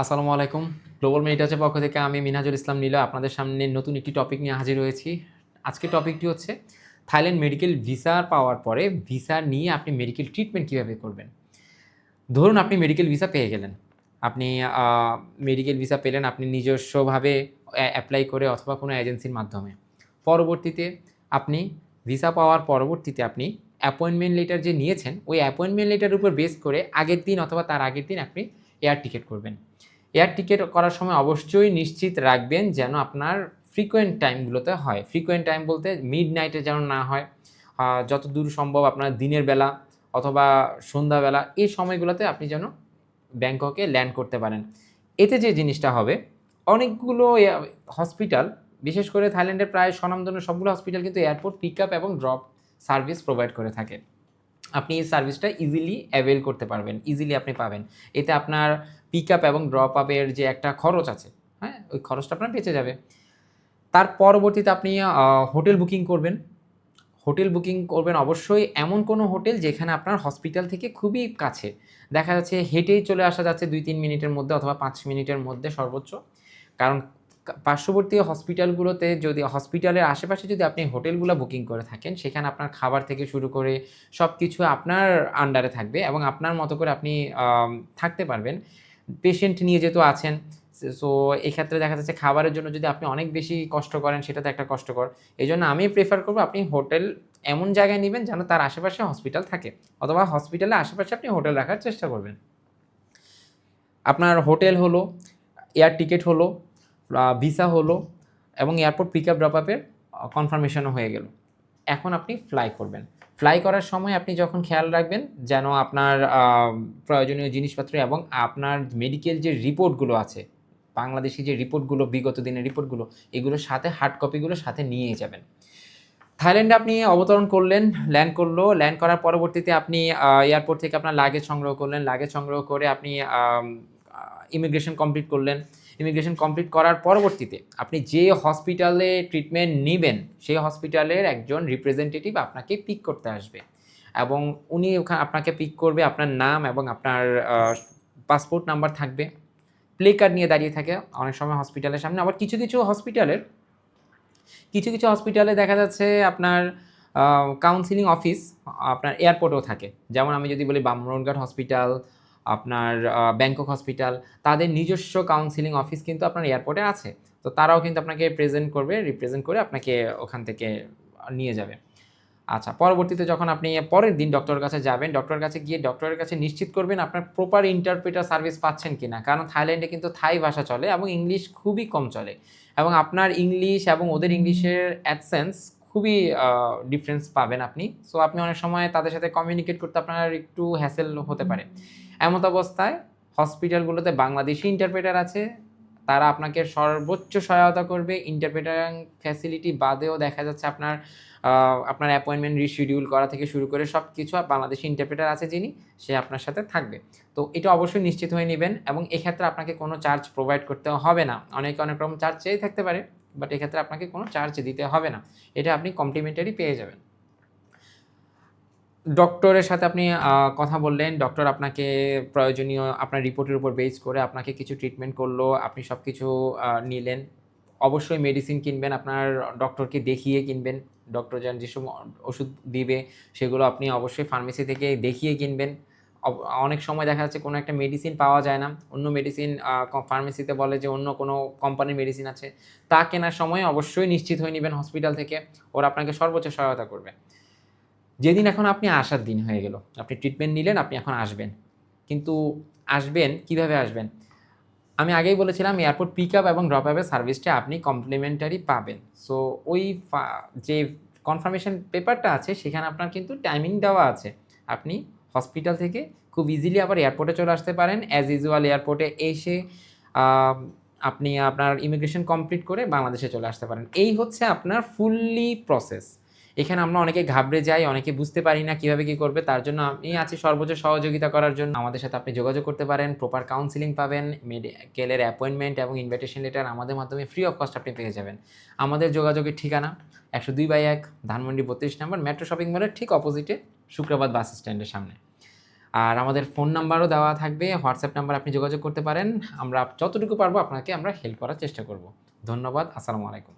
আসসালামু আলাইকুম। গ্লোবাল মেডিটাচের পক্ষ থেকে আমি মিনহাজুল ইসলাম নীলা আপনাদের সামনে নতুন একটি টপিক নিয়ে হাজির হয়েছি। আজকে টপিকটি হচ্ছে থাইল্যান্ড মেডিকেল ভিসা পাওয়ার পরে ভিসা নিয়ে আপনি মেডিকেল ট্রিটমেন্ট কীভাবে করবেন? ধরুন আপনি মেডিকেল ভিসা পেয়ে গেলেন। আপনি মেডিকেল ভিসা পেলেন আপনি নিজস্বভাবে অ্যাপ্লাই করে অথবা কোনো এজেন্সির মাধ্যমে। পরবর্তীতে আপনি ভিসা পাওয়ার পরবর্তীতে আপনি অ্যাপয়েন্টমেন্ট লেটার যে নিয়েছেন, ওই অ্যাপয়েন্টমেন্ট লেটারের উপর বেস করে আগের দিন অথবা তার আগের দিন আপনি এয়ার টিকিট করবেন। এয়ার টিকিট করার সময় অবশ্যই নিশ্চিত রাখবেন যেন আপনার ফ্রিকোয়েন্ট টাইমগুলোতে হয়। ফ্রিকোয়েন্ট টাইম বলতে মিড নাইটে যেন না হয়। যত দূর সম্ভব আপনার দিনের বেলা অথবা সন্ধ্যাবেলা এই সময়গুলোতে আপনি যেন ব্যাংককে ল্যান্ড করতে পারেন। এতে যে জিনিসটা হবে, অনেকগুলো হসপিটাল বিশেষ করে থাইল্যান্ডের প্রায় স্বনামধন্য সবগুলো হসপিটাল কিন্তু এয়ারপোর্ট পিক আপ এবং ড্রপ সার্ভিস প্রোভাইড করে থাকে আপনি এই সার্ভিসটা ইজিলি অ্যাভেল করতে পারবেন ইজিলি আপনি পাবেন। এতে আপনার পিক আপ এবং ড্রপ আপের যে একটা খরচ আছে হ্যাঁ ওই খরচটা আপনার বেঁচে যাবে। তার পরবর্তীতে আপনি হোটেল বুকিং করবেন। হোটেল বুকিং করবেন অবশ্যই এমন কোনো হোটেল যেখানে আপনার হসপিটাল থেকে খুবই কাছে। দেখা যাচ্ছে হেঁটেই চলে আসা যাচ্ছে দুই তিন মিনিটের মধ্যে অথবা পাঁচ মিনিটের মধ্যে সর্বোচ্চ। কারণ পার্শ্ববর্তী হসপিটালগুলোতে যদি, হসপিটালের আশেপাশে যদি আপনি হোটেলগুলো বুকিং করে থাকেন, সেখানে আপনার খাবার থেকে শুরু করে সব কিছু আপনার আন্ডারে থাকবে এবং আপনার মতো করে আপনি থাকতে পারবেন। পেশেন্ট নিয়ে যেহেতু আছেন, সো এক্ষেত্রে দেখা যাচ্ছে খাবারের জন্য যদি আপনি অনেক বেশি কষ্ট করেন, সেটা তো একটা কষ্টকর। এই জন্য আমি প্রেফার করব আপনি হোটেল এমন জায়গায় নেবেন যেন তার আশেপাশে হসপিটাল থাকে অথবা হসপিটালের আশেপাশে আপনি হোটেল রাখার চেষ্টা করবেন। আপনার হোটেল হলো এয়ার টিকিট হলো ভিসা হলো এবং এয়ারপোর্ট পিক আপ ড্রপ আপের কনফার্মেশনও হয়ে গেল। এখন আপনি ফ্লাই করবেন। ফ্লাই করার সময় আপনি যখন খেয়াল রাখবেন যেন আপনার প্রয়োজনীয় জিনিসপত্র এবং আপনার মেডিকেল যে রিপোর্টগুলো আছে, বাংলাদেশি যে রিপোর্টগুলো বিগত দিনের রিপোর্টগুলো এগুলোর সাথে হার্ড কপিগুলো সাথে নিয়ে যাবেন। থাইল্যান্ডে আপনি অবতরণ করলেন ল্যান্ড করল। ল্যান্ড করার পরবর্তীতে আপনি এয়ারপোর্ট থেকে আপনার লাগেজ সংগ্রহ করলেন। লাগেজ সংগ্রহ করে আপনি ইমিগ্রেশন কমপ্লিট করলেন। ইমিগ্রেশন কমপ্লিট করার পরবর্তীতে আপনি যে হসপিটালে ট্রিটমেন্ট নেবেন, সেই হসপিটালের একজন রিপ্রেজেন্টেটিভ আপনাকে পিক করতে আসবে। এবং উনি ওখানে আপনাকে পিক করবে, আপনার নাম এবং আপনার পাসপোর্ট নাম্বার থাকবে। প্লে কার্ড নিয়ে দাঁড়িয়ে থাকে। অনেক সময় হসপিটালের সামনে আবার কিছু কিছু হসপিটালের কিছু কিছু হসপিটালে দেখা যাচ্ছে আপনার কাউন্সিলিং অফিস আপনার এয়ারপোর্টেও থাকে। যেমন আমি যদি বলি বামরনঘাট হসপিটাল আপনার ব্যাংকক হসপিটাল তাদের নিজস্ব কাউন্সিলিং অফিস কিন্তু আপনার এয়ারপোর্টে আছে। তো তারাও কিন্তু আপনাকে প্রেজেন্ট করবে রিপ্রেজেন্ট করে আপনাকে ওখান থেকে নিয়ে যাবে। আচ্ছা পরবর্তীতে যখন আপনি পরের দিন ডক্টরের কাছে যাবেন ডক্টরের কাছে গিয়ে ডক্টরের কাছে নিশ্চিত করবেন আপনার প্রপার ইন্টারপ্রেটার সার্ভিস পাচ্ছেন কি না কারণ থাইল্যান্ডে কিন্তু থাই ভাষা চলে এবং ইংলিশ খুবই কম চলে। এবং আপনার ইংলিশ এবং ওদের ইংলিশের অ্যাডসেন্স খুবই ডিফারেন্স পাবেন আপনি। সো আপনি অনেক সময় তাদের সাথে কমিউনিকেট করতে আপনার একটু হ্যাসেল হতে পারে। এমত অবস্থায় হসপিটালগুলোতে বাংলাদেশি ইন্টারপ্রেটার আছে। তারা আপনাকে সর্বোচ্চ সহায়তা করবে। ইন্টারপ্রেটার ফ্যাসিলিটি বাদেও দেখা যাচ্ছে আপনার আপনার অ্যাপয়েন্টমেন্ট রিশিডিউল করা থেকে শুরু করে সব কিছু বাংলাদেশি ইন্টারপ্রেটার আছে যিনি, সে আপনার সাথে থাকবে। তো, এটা অবশ্যই নিশ্চিত হয়ে নেবেন এবং এক্ষেত্রে আপনাকে কোনো চার্জ প্রোভাইড করতে হবে না। অনেকে অনেক রকম চার্জ চেয়ে থাকতে পারে। বাট এক্ষেত্রে আপনাকে কোনো চার্জ দিতে হবে না। এটা আপনি কমপ্লিমেন্টারি পেয়ে যাবেন। ডক্টরের সাথে আপনি কথা বললেন। ডক্টর আপনাকে প্রয়োজনীয়, আপনার রিপোর্টের উপর বেস করে আপনাকে কিছু ট্রিটমেন্ট করল, আপনি সব কিছু নিলেন। অবশ্যই মেডিসিন কিনবেন, আপনার ডক্টরকে দেখিয়ে কিনবেন। ডক্টর যেন যেসব ওষুধ দিবে, সেগুলো আপনি অবশ্যই ফার্মেসি থেকে দেখিয়ে কিনবেন। অনেক সময় দেখা যাচ্ছে কোনো একটা মেডিসিন পাওয়া যায় না। অন্য মেডিসিন ফার্মেসিতে বলে যে অন্য কোনো কোম্পানির মেডিসিন আছে। তা কেনার সময় অবশ্যই নিশ্চিত হয়ে নেবেন হসপিটাল থেকে। ওরা আপনাকে সর্বোচ্চ সহায়তা করবে। যেদিন এখন আপনি আসার দিন হয়ে গেল, আপনি ট্রিটমেন্ট নিলেন, আপনি এখন আসবেন। কিন্তু আসবেন, কীভাবে আসবেন? আমি আগেই বলেছিলাম এয়ারপোর্ট পিক আপ এবং ড্রপ আপের সার্ভিসটা আপনি কমপ্লিমেন্টারি পাবেন। সো ওই যে কনফার্মেশন পেপারটা আছে, সেখানে আপনার কিন্তু টাইমিং দেওয়া আছে। আপনি হসপিটাল থেকে খুব ইজিলি আবার এয়ারপোর্টে চলে আসতে পারেন। অ্যাজ ইউজুয়াল এয়ারপোর্টে এসে আপনি আপনার ইমিগ্রেশন কমপ্লিট করে বাংলাদেশে চলে আসতে পারেন। এই হচ্ছে আপনার ফুললি প্রসেস এখানে আমরা অনেকে ঘাবড়ে যাই, অনেকে বুঝতে পারি না কীভাবে কি করবে, তার জন্য আমি আছি সর্বোচ্চ সহযোগিতা করার জন্য। আমাদের সাথে আপনি যোগাযোগ করতে পারেন প্রপার কাউন্সিলিং পাবেন মেডিকেলের অ্যাপয়েন্টমেন্ট এবং ইনভিটেশন লেটার আমাদের মাধ্যমে ফ্রি অফ কস্ট আপনি পেয়ে যাবেন। আমাদের যোগাযোগের ঠিকানা একশো দুই বাই এক, ধানমন্ডি বত্রিশ নম্বর মেট্রো শপিং মলের ঠিক অপোজিটে শুক্রবাদ বাস স্ট্যান্ডের সামনে। আর আমাদের ফোন নাম্বারও দেওয়া থাকবে, হোয়াটসঅ্যাপ নাম্বার আপনি যোগাযোগ করতে পারেন। আমরা যতটুকু পারব আপনাকে আমরা হেল্প করার চেষ্টা করব। ধন্যবাদ, আসসালামু আলাইকুম।